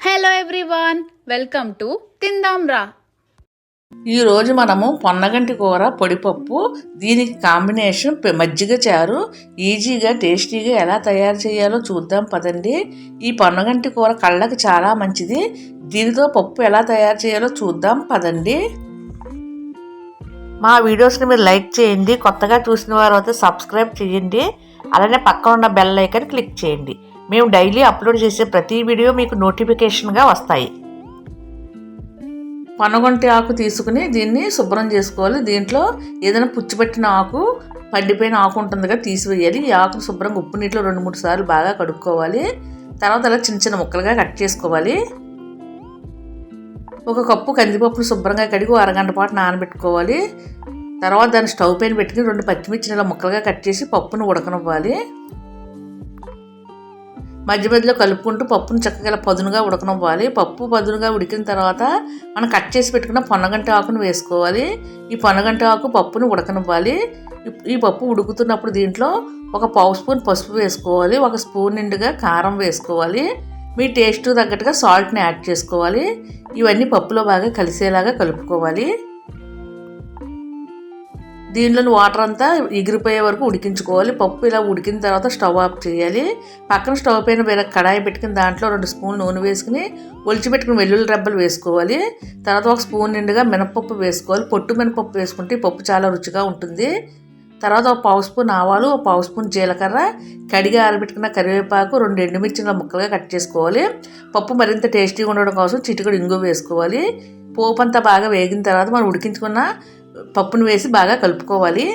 Hello everyone welcome to తిందాం రా ఈరోజు మనము పొన్నగంటి కూర పొడిపప్పు దీనికి కాంబినేషన్ మజ్జిగ చారు ఈజీగా టేస్టీగా ఎలా తయారు చేయాలో చూద్దాం పదండి. ఈ పొన్నగంటి కూర కళ్ళకి చాలా మంచిది. దీనితో పప్పు ఎలా తయారు చేయాలో చూద్దాం పదండి. మా వీడియోస్ని మీరు లైక్ చేయండి. కొత్తగా చూసిన వారు అయితే సబ్స్క్రైబ్ చేయండి. అలానే పక్కన ఉన్న బెల్ ఐకన్ క్లిక్ చేయండి. మేము డైలీ అప్లోడ్ చేసే ప్రతి వీడియో మీకు నోటిఫికేషన్గా వస్తాయి. పనగొంటి ఆకు తీసుకుని దీన్ని శుభ్రం చేసుకోవాలి. దీంట్లో ఏదైనా పుచ్చిపెట్టిన ఆకు పడిపోయిన ఆకు ఉంటుందిగా తీసివేయాలి. ఈ ఆకును శుభ్రంగా ఉప్పు నీటిలో రెండు మూడు సార్లు బాగా కడుక్కోవాలి. తర్వాత అలా చిన్న చిన్న ముక్కలుగా కట్ చేసుకోవాలి. ఒక కప్పు కందిపప్పును శుభ్రంగా కడిగి అరగంట పాటు నానబెట్టుకోవాలి. తర్వాత దాన్ని స్టవ్ పైన పెట్టుకుని రెండు పచ్చిమిర్చి ఇలా ముక్కలుగా కట్ చేసి పప్పును ఉడకనివ్వాలి. మధ్య మధ్యలో కలుపుకుంటూ పప్పును చక్కగా ఇలా పదునుగా ఉడకనివ్వాలి. పప్పు పదునుగా ఉడికిన తర్వాత మనం కట్ చేసి పెట్టుకున్న పొన్నగంట ఆకును వేసుకోవాలి. ఈ పొన్నగంట ఆకు పప్పును ఉడకనివ్వాలి. ఈ- ఈ పప్పు ఉడుకుతున్నప్పుడు దీంట్లో ఒక పావు స్పూన్ పసుపు వేసుకోవాలి. ఒక స్పూన్ నిండుగా కారం వేసుకోవాలి. మీ టేస్ట్ తగ్గట్టుగా సాల్ట్ని యాడ్ చేసుకోవాలి. ఇవన్నీ పప్పులో బాగా కలిసేలాగా కలుపుకోవాలి. దీనిలోని వాటర్ అంతా ఎగిరిపోయే వరకు ఉడికించుకోవాలి. పప్పు ఇలా ఉడికిన తర్వాత స్టవ్ ఆఫ్ చేయాలి. పక్కన స్టవ్ పైన వేరే కడాయి పెట్టుకుని దాంట్లో రెండు స్పూన్లు నూనె వేసుకుని ఒలిచిపెట్టుకుని వెల్లుల్లి రెబ్బలు వేసుకోవాలి. తర్వాత ఒక స్పూన్ నిండుగా మినపప్పు వేసుకోవాలి. పొట్టు మినపప్పు వేసుకుంటే పప్పు చాలా రుచిగా ఉంటుంది. తర్వాత ఒక పావు స్పూన్ ఆవాలు ఒక పావు స్పూన్ జీలకర్ర కడిగి ఆరబెట్టుకున్న కరివేపాకు రెండు ఎండుమిర్చిల ముక్కలుగా కట్ చేసుకోవాలి. పప్పు మరింత టేస్టీగా ఉండడం కోసం చిటికడు ఇంగు వేసుకోవాలి. పోపు అంతా బాగా వేగిన తర్వాత మనం ఉడికించుకున్న పప్పును వేసి బాగా కలుపుకోవాలి.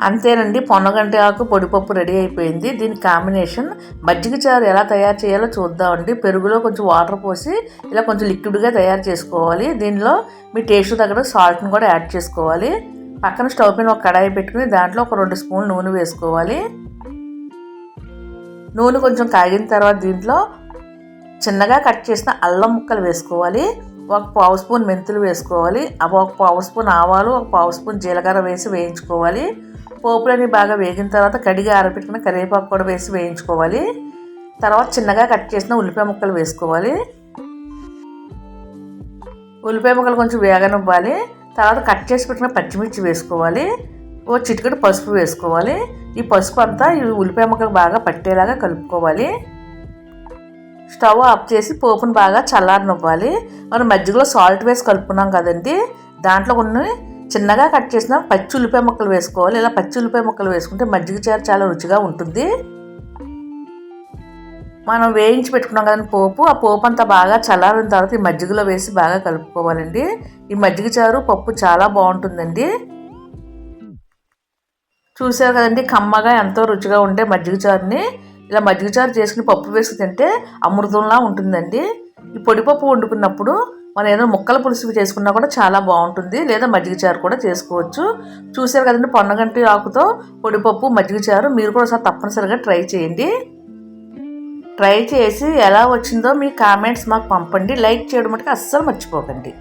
అంతేనండి పొన్నగంటి ఆకు పొడిపప్పు రెడీ అయిపోయింది. దీని కాంబినేషన్ మజ్జిగ చారు ఎలా తయారు చేయాలో చూద్దామండి. పెరుగులో కొంచెం వాటర్ పోసి ఇలా కొంచెం లిక్విడ్గా తయారు చేసుకోవాలి. దీనిలో మీ టేస్ట్ తగ్గట్టు సాల్ట్ని కూడా యాడ్ చేసుకోవాలి. పక్కన స్టవ్ పైన ఒక కడాయి పెట్టుకుని దాంట్లో ఒక రెండు స్పూన్లు నూనె వేసుకోవాలి. నూనె కొంచెం కాగిన తర్వాత దీంట్లో చిన్నగా కట్ చేసిన అల్లం ముక్కలు వేసుకోవాలి. ఒక పావు స్పూన్ మెంతులు వేసుకోవాలి. అవి ఒక పావు స్పూన్ ఆవాలు ఒక పావు స్పూన్ జీలకర్ర వేసి వేయించుకోవాలి. పోపులని బాగా వేగిన తర్వాత కడిగి ఆరబెట్టిన కరివేపాకు కూడా వేసి వేయించుకోవాలి. తర్వాత చిన్నగా కట్ చేసిన ఉల్లిపాయ ముక్కలు వేసుకోవాలి. ఉల్లిపాయ ముక్కలు కొంచెం వేగనివ్వాలి. తర్వాత కట్ చేసి పెట్టిన పచ్చిమిర్చి వేసుకోవాలి. ఓ చిటికెడు పసుపు వేసుకోవాలి. ఈ పసుపు అంతా ఈ ఉల్లిపాయ ముక్కలు బాగా పట్టేలాగా కలుపుకోవాలి. స్టవ్ ఆఫ్ చేసి పోపును బాగా చల్లారనివ్వాలి. మనం మధ్యలో సాల్ట్ వేసి కలుపుకున్నాం కదండి. దాంట్లో కొన్ని చిన్నగా కట్ చేసిన పచ్చి ఉల్లిపాయ ముక్కలు వేసుకోవాలి. ఇలా పచ్చి ఉల్లిపాయ ముక్కలు వేసుకుంటే మజ్జిగ చారు చాలా రుచిగా ఉంటుంది. మనం వేయించి పెట్టుకున్నాం కదండి పోపు. ఆ పోపు అంతా బాగా చల్లారిన తర్వాత ఈ మజ్జిగలో వేసి బాగా కలుపుకోవాలండి. ఈ మజ్జిగ చారు పప్పు చాలా బాగుంటుందండి. చూసారు కదండి కమ్మగా ఎంతో రుచిగా ఉండే మజ్జిగ చారుని. ఇలా మజ్జిగ చారు చేసుకుని పప్పు వేసి తింటే అమృతంలా ఉంటుందండి. ఈ పొడిపప్పు వండుకున్నప్పుడు మనం ఏదైనా ముక్కల పులుసు చేసుకున్నా కూడా చాలా బాగుంటుంది. లేదా మజ్జిగ చారు కూడా చేసుకోవచ్చు. చూసారు కదండి పొన్నగంటి ఆకుతో పొడిపప్పు మజ్జిగ చారు. మీరు కూడా ఒకసారి తప్పనిసరిగా ట్రై చేయండి. ట్రై చేసి ఎలా వచ్చిందో మీ కామెంట్స్ మాకు పంపండి. లైక్ చేయడం మటుకు అస్సలు మర్చిపోకండి.